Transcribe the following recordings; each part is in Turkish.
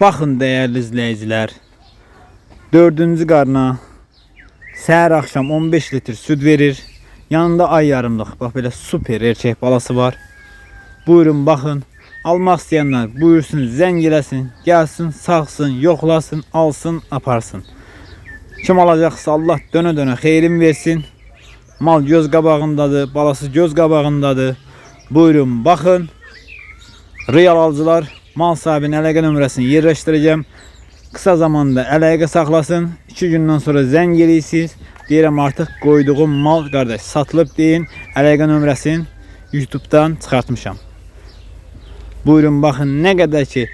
Baxın değerli izleyiciler. Dördüncü qarna səhər axşam 15 litr süd verir. Yanında ay yarımlıq. Bax belə super erkək balası var. Buyurun baxın. Almaq istəyənlər buyursun, zəng eləsin, gəlsin, sağsın, yoxlasın, alsın, aparsın. Kim alacaqsa Allah dönə-dönə xeyrin versin. Mal göz qabağındadır, balası göz qabağındadır. Buyurun baxın. Real alıcılar mal sahibinin əlaqə nömrəsini yerləşdirəcəm. Kısa zamanda əlaqə saxlasın. 2 gündən sonra zəng eləyirsiniz. Deyirəm artıq qoyduğum mal qardaş satılıb deyin. Əlaqə nömrəsini YouTube-dan çıxartmışam. Buyurun baxın nə qədər ki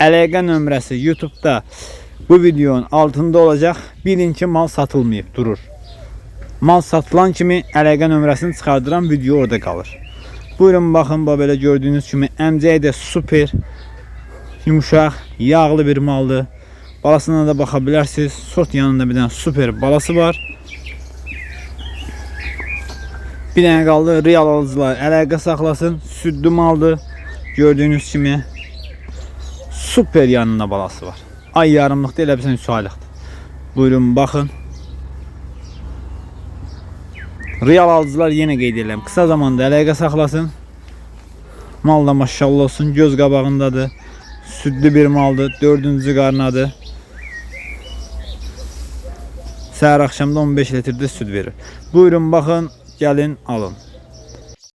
əlaqə nömrəsi YouTube-da bu videonun altında olacaq. Bilin ki mal satılmayıb durur. Mal satılan kimi əlaqə nömrəsini çıxardıram video orada qalır. Buyurun baxın bax belə gördüyünüz kimi də super yumuşaq, yağlı bir maldır. Balasına da baxa bilərsiniz. Sort yanında bir dənə super balası var. Bir dənə qaldı real alıcılar əlaqə saxlasın. Südlü maldır. Gördüyünüz kimi super yanında balası var. Ay yarımlıq deyil, hepsinin 3 aylıqdır. Buyurun baxın. Real alıcılar yenə qeyd edirəm. Qısa zamanda əlaqə saxlasın. Mal da maşallah olsun, göz qabağındadır. Südlü bir maldır, 4-cü qarnadır. Səhər axşamda 15 litrdə süd verir. Buyurun baxın, gəlin alın.